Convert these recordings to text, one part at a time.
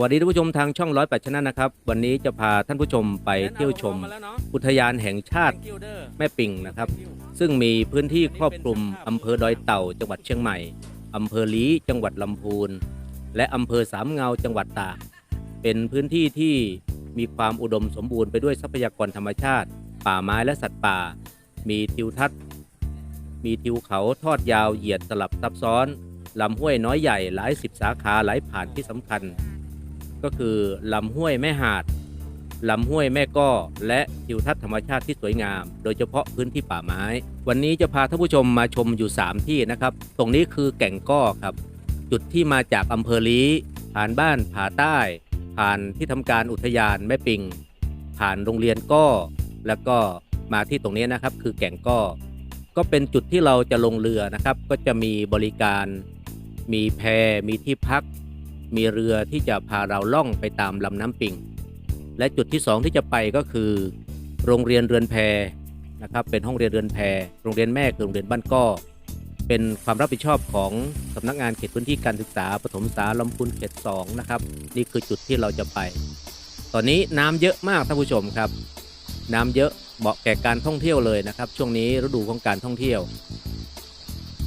วัสดีท่านผู้ชมทางช่องร้อยแปดชนะนะครับ วันนี้จะพาท่านผู้ชมไปเที่ยวชม อุทยานแห่งชาติแม่ปิงนะครับ ซึ่งมีพื้นที่ครอบคลุมอำเภอดอยเต่าจังหวัดเชียงใหม่อำเภอลี้จังหวัดลำพูน และอำเภอสามเงาจังหวัดตากเป็นพื้นที่ที่มีความอุดมสมบูรณ์ไปด้วยทรัพยากรธรรมชาติ ป่าไม้และสัตว์ป่า มีทิวทัศน์ มีทิวเขาทอดยาวเหยียดสลับซับซ้อนลำห้วยน้อยใหญ่หลายสิบสาขาไหลผ่านที่สำคัญ ก็คือลำห้วยแม่หาดลำห้วยแม่ก้อ และทิวทัศน์ธรรมชาติที่สวยงาม โดยเฉพาะพื้นที่ป่าไม้ วันนี้จะพาท่านผู้ชมมาชมอยู่ 3 ที่นะครับ ตรงนี้คือแก่งก้อครับ จุดที่มาจากอำเภอลีผ่านบ้านผาใต้ ผ่านที่ทำการอุทยานแม่ปิง ผ่านโรงเรียนก้อ แล้วก็มาที่ตรงนี้นะครับ คือแก่งก้อ ก็เป็นจุดที่เราจะลงเรือนะครับ ก็จะมีบริการ มีแพมีที่พัก มีเรือที่จะพาเราล่องไปตามลำน้ำปิง และจุดที่สองที่จะไปก็คือ โรงเรียนเรือนแพนะครับเป็นห้องเรียนเรือนแพโรงเรียนแม่คือโรงเรียนบ้านก้อเป็นความรับผิดชอบของสำนักงานเขตพื้นที่การศึกษาปฐมศึกษาลำพูนเขตสองนะครับนี่คือจุดที่เราจะไป ตอนนี้น้ำเยอะมากท่านผู้ชมครับ น้ำเยอะเหมาะแก่การท่องเที่ยวเลยนะครับ ช่วงนี้ฤดูของการท่องเที่ยว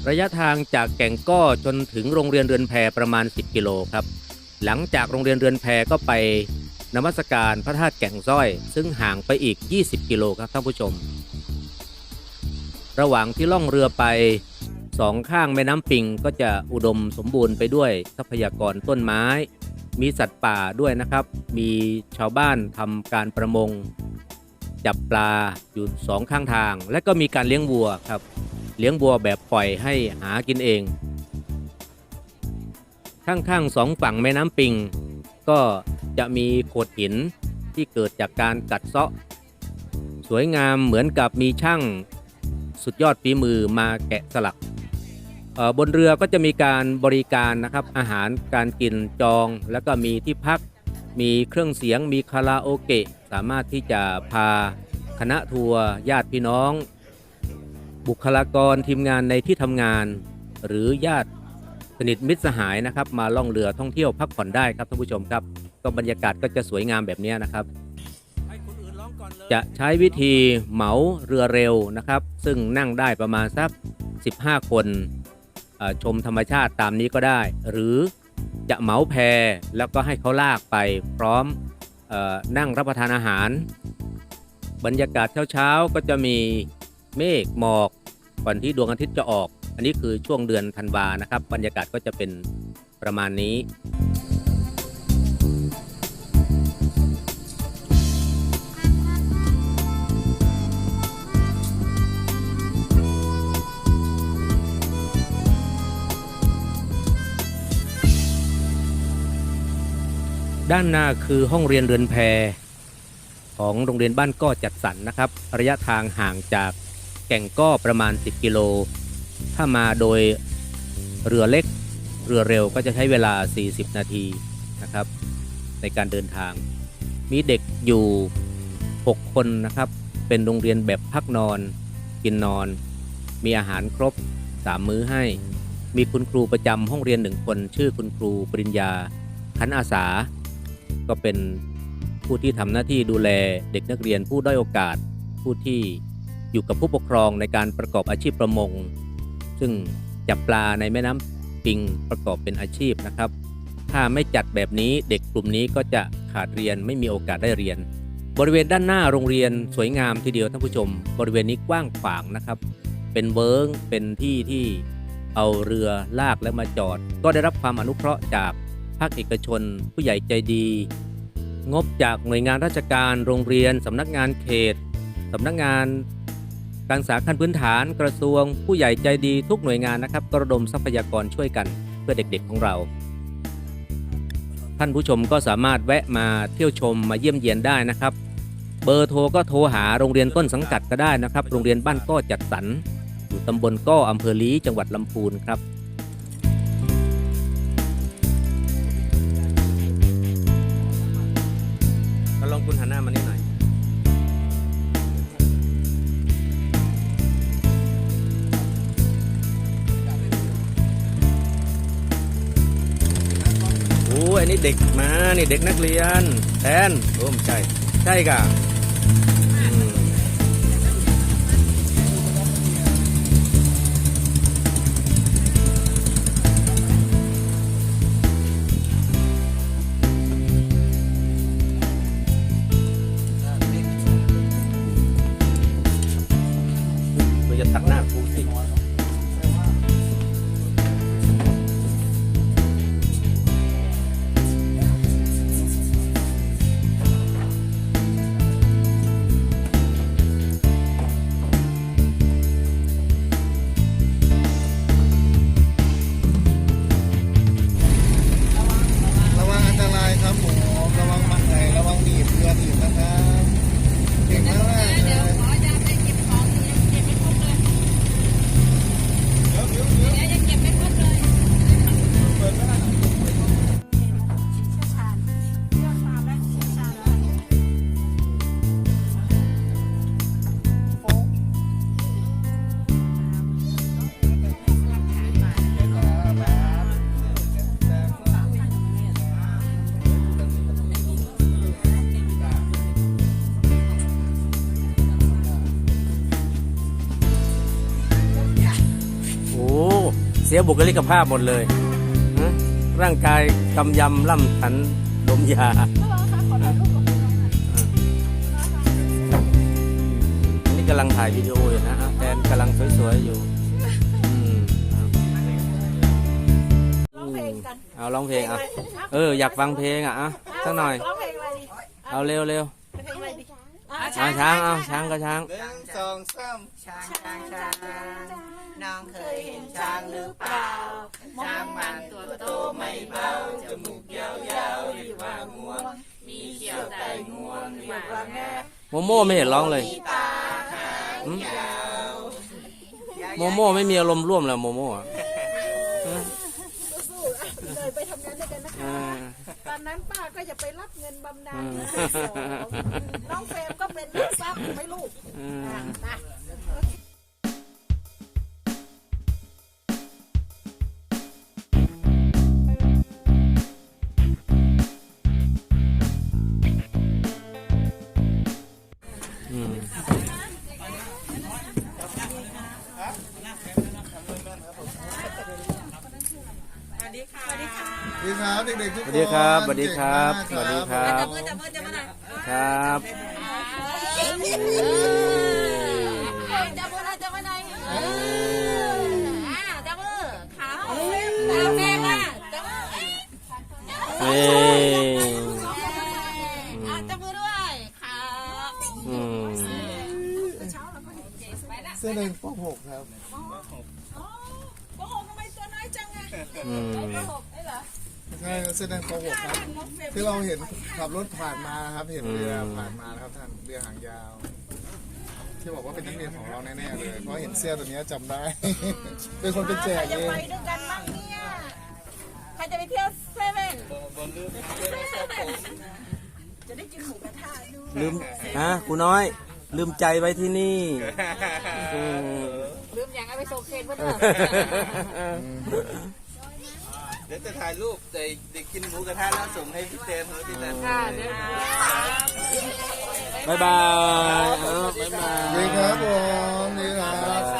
ระยะทางจากแก่งก้อจนถึงโรงเรียนเรือนแพประมาณ 10 กิโลครับ หลังจากโรงเรียนเรือนแพก็ไปนมัสการพระธาตุแก่งส้อย ซึ่งห่างไปอีก 20 กิโลครับท่านผู้ชม ระหว่างที่ล่องเรือไปสองข้างแม่น้ำปิงก็จะอุดมสมบูรณ์ไปด้วยทรัพยากรต้นไม้ มีสัตว์ป่าด้วยนะครับ มีชาวบ้านทำการประมง จับปลาอยู่สองข้างทาง และก็มีการเลี้ยงวัวครับ เลี้ยงวัวแบบปล่อยให้หากินเอง ข้างๆสองฝั่งแม่น้ำปิง ก็จะมีโขดหินที่เกิดจากการกัดเซาะ สวยงามเหมือนกับมีช่างสุดยอดฝีมือมาแกะสลักเอ่อบนเรือก็จะมีการบริการนะครับอาหารการกินจองแล้วก็มีที่พัก มีเครื่องเสียงมีคาราโอเกะ สามารถที่จะพาคณะทัวร์ญาติพี่น้อง บุคลากรทีมงานในที่ทำงาน หรือญาติสนิทมิตรสหายนะครับ มาล่องเรือท่องเที่ยวพักผ่อนได้ครับท่านผู้ชมครับ ก็บรรยากาศก็จะสวยงามแบบนี้นะครับ จะใช้วิธีเหมาเรือเร็วนะครับ ซึ่งนั่งได้ประมาณสัก 15 คนชมธรรมชาติตามนี้ก็ได้ หรือจะเหมาแพแล้วก็ให้เขาลากไปพร้อมอนั่งรับประทานอาหาร บรรยากาศเช้าๆก็จะมี เมฆหมอกก่อนที่ดวงอาทิตย์จะออก อันนี้คือช่วงเดือนธันวานะครับบรรยากาศก็จะเป็นประมาณนี้ ด้านหน้าคือห้องเรียนเรือนแพของโรงเรียนบ้านก้อจัดสรรนะครับ ระยะทางห่างจาก แก่งก้อประมาณ 10 กิโล ถ้ามาโดยเรือเล็กเรือเร็วก็จะใช้เวลา 40 นาทีนะครับ ในการเดินทาง มีเด็กอยู่ 6 คนนะครับ เป็นโรงเรียนแบบพักนอน กินนอน มีอาหารครบ 3 มื้อให้ มีคุณครูประจำห้องเรียนหนึ่งคนชื่อคุณครูปริญญาขันอาสา ก็เป็นผู้ที่ทำหน้าที่ดูแลเด็กนักเรียนผู้ด้อยโอกาสผู้ที่ อยู่กับผู้ปกครองในการประกอบอาชีพประมง ซึ่งจับปลาในแม่น้ำปิงประกอบเป็นอาชีพนะครับ ถ้าไม่จัดแบบนี้เด็กกลุ่มนี้ก็จะขาดเรียนไม่มีโอกาสได้เรียน บริเวณด้านหน้าโรงเรียนสวยงามทีเดียวท่านผู้ชม บริเวณนี้กว้างขวางนะครับ เป็นเวิร์งเป็นที่ที่เอาเรือลากแล้วมาจอด ก็ได้รับความอนุเคราะห์จากภาคเอกชน ผู้ใหญ่ใจดี งบจากหน่วยงานราชการโรงเรียนสำนักงานเขตสำนักงาน การศึกษาขั้นพื้นฐานกระทรวงผู้ใหญ่ใจดีทุกหน่วยงานนะครับกระดมทรัพยากรช่วยกันเพื่อเด็กๆของเรา ท่านผู้ชมก็สามารถแวะมาเที่ยวชมมาเยี่ยมเยียนได้นะครับ เบอร์โทรก็โทรหาโรงเรียนต้นสังกัดก็ได้นะครับ โรงเรียนบ้านก้อจัดสรรอยู่ตำบลก้ออำเภอลี้จังหวัดลำพูนครับลองคุณหันหน้ามานี่ นี่เด็กมา นี่เด็กนักเรียน แทนโอ้ไม่ใช่ ใช่ก่ะ ยบุคลิกภาพหมดเลยฮะร่างกายกำยำล่ำสันดมยาอันนี้กำลังถ่ายวิดีโออยู่นะฮะแฟนกำลังสวยๆอยู่อืมร้องเพลงกันเอาร้องเพลงอะ เอออยากฟังเพลงอะอะสักหน่อยร้องเพลงอะไรดีเอาเร็วเร็วเพลงอะไรดีอะๆอะช้างเอาช้างก็ช้างหนึ่งสองสามช้างช้างช้าง น้องเคยเห็นช้างหรือเปล่า ช้างมันตัวโตไม่เบา จมูกยาวๆเรียกว่างวง มีเขี้ยวไตงวงเรียกว่าแง่โมโม่ไม่เห็นร้องเลยตาหางยาวโมโม่ไม่มีอารมณ์ร่วมเลยโมโม่อะสู้ๆอะเลยไปทำงานด้วยกันนะคะอ่าตอนนั้นป้าก็จะไปรับเงินบำนาอืญมปีสองน้องเฟรมก็เป็นลูกทรัพย์ไม่ลูกอืมอะนะ ด็กๆทุกสคนวัสดีครับสวัสดีครับเก่สงวัสมากดีครับจับมือจับมือจับมือหน่อยครับจับมือหน่อยจับมือหน่อยเอออ่าจับมือขาจับแม่มาจับมือ ใช่เสื้อแดงป .6 ครับที่เราเห็นขับรถผ่านมาครับ เห็นเรือผ่านมานะครับท่านเรือหางยาว ที่บอกว่าเป็นนักเรียนของเราแน่ๆเลยเพราะเห็นเสื้อตัวเนี้ยจำได้ เป็นคนเป็นแจกจะเองไปด้วยกันบ้างเนี่ย ใครจะไปเที่ยวเซเว่นจะได้กินหมูกระทะด้วยลืมฮะกูน้อย ลืมใจไว้ที่นี่อืมลืมอย่างเอาไปส่งเคนเพื่อนเด้อ เดี๋ยวจะถ่ายรูปแต่เด็กกินหมูกระทะแล้วส่งให้พี่เต้นเขาที่นั่นค่ะเดี๋ยวบายบายบ๊ายบายดีครับผมดีครับ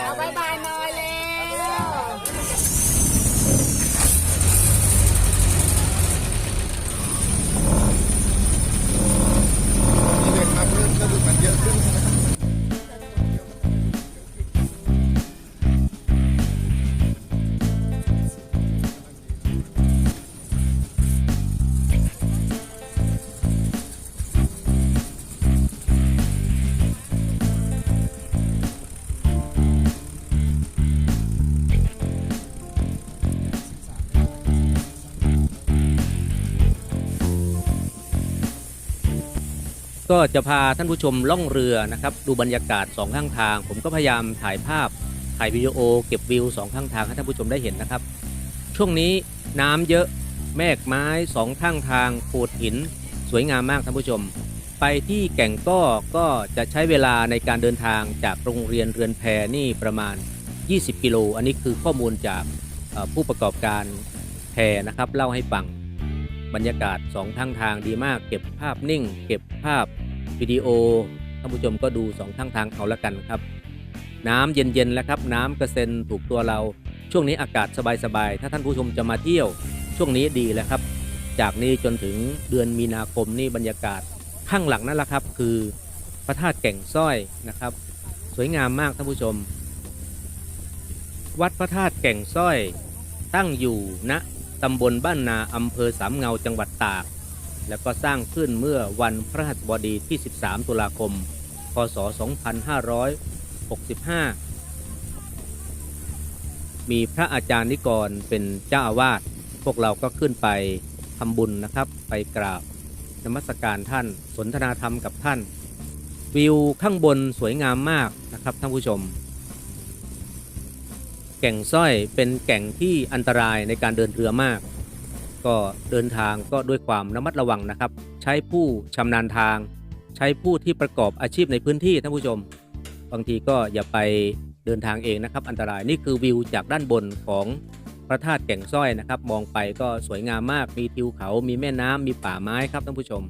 ก็จะพาท่านผู้ชมล่องเรือนะครับ ดูบรรยากาศสองข้างทาง ผมก็พยายามถ่ายภาพถ่ายวิดีโอเก็บวิวสองข้างทางให้ท่านผู้ชมได้เห็นนะครับ ช่วงนี้น้ำเยอะแมกไม้สองข้างทางโขดหิน สวยงามมากท่านผู้ชม ไปที่แก่งก้อก็จะใช้เวลาในการเดินทางจากโรงเรียนเรือนแพนี่ประมาณ 20 กิโล อันนี้คือข้อมูลจากผู้ประกอบการแพนะครับเล่าให้ฟังบรรยากาศสองทางทางดีมาก เก็บภาพนิ่ง เก็บภาพ วิดีโอท่านผู้ชมก็ดูสองทางทางเอาละกันครับ น้ำเย็นๆแล้วครับ น้ำกระเซ็นถูกตัวเรา ช่วงนี้อากาศสบายๆถ้าท่านผู้ชมจะมาเที่ยว ช่วงนี้ดีแล้วครับ จากนี้จนถึงเดือนมีนาคมนี่บรรยากาศข้างหลังนั่นแหละครับ คือพระธาตุแก่งสร้อยนะครับ สวยงามมากท่านผู้ชม วัดพระธาตุแก่งสร้อย ตั้งอยู่ณตำบลบ้านนาอำเภอสามเงาจังหวัดตาก แล้วก็สร้างขึ้นเมื่อวันพระหัสบดีที่ 13 ตุลาคม พศ 2565 มีพระอาจารย์นิกรเป็นเจ้าอาวาส พวกเราก็ขึ้นไปทำบุญนะครับ ไปกราบนมัสการท่าน สนทนาธรรมกับท่าน วิวข้างบนสวยงามมากนะครับท่านผู้ชม แก่งสร้อยเป็นแก่งที่อันตรายในการเดินเรือมาก ก็เดินทางก็ด้วยความระมัดระวังนะครับ ใช้ผู้ชำนาญทาง ใช้ผู้ที่ประกอบอาชีพในพื้นที่ท่านผู้ชม บางทีก็อย่าไปเดินทางเองนะครับ อันตรายนี่คือวิวจากด้านบนของพระธาตุแก่งสร้อยนะครับ มองไปก็สวยงามมากมีทิวเขา มีแม่น้ำมีป่าไม้ครับท่านผู้ชม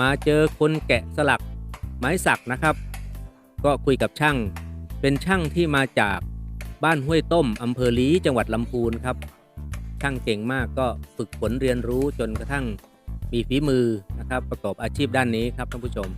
มาเจอคนแกะสลักไม้สักนะครับ ก็คุยกับช่าง เป็นช่างที่มาจากบ้านห้วยต้มอำเภอลีจังหวัดลำพูนครับ ช่างเก่งมากก็ฝึกฝนเรียนรู้จนกระทั่งมีฝีมือนะครับ ประกอบอาชีพด้านนี้ครับท่านผู้ชม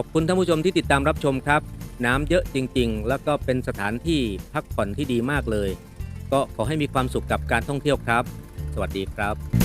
อบคุณท่านผู้ชมที่ติดตามรับชมครับ น้ำเยอะจริง ๆ แล้วก็เป็นสถานที่พักผ่อนที่ดีมากเลย ก็ขอให้มีความสุขกับการท่องเที่ยวครับ สวัสดีครับ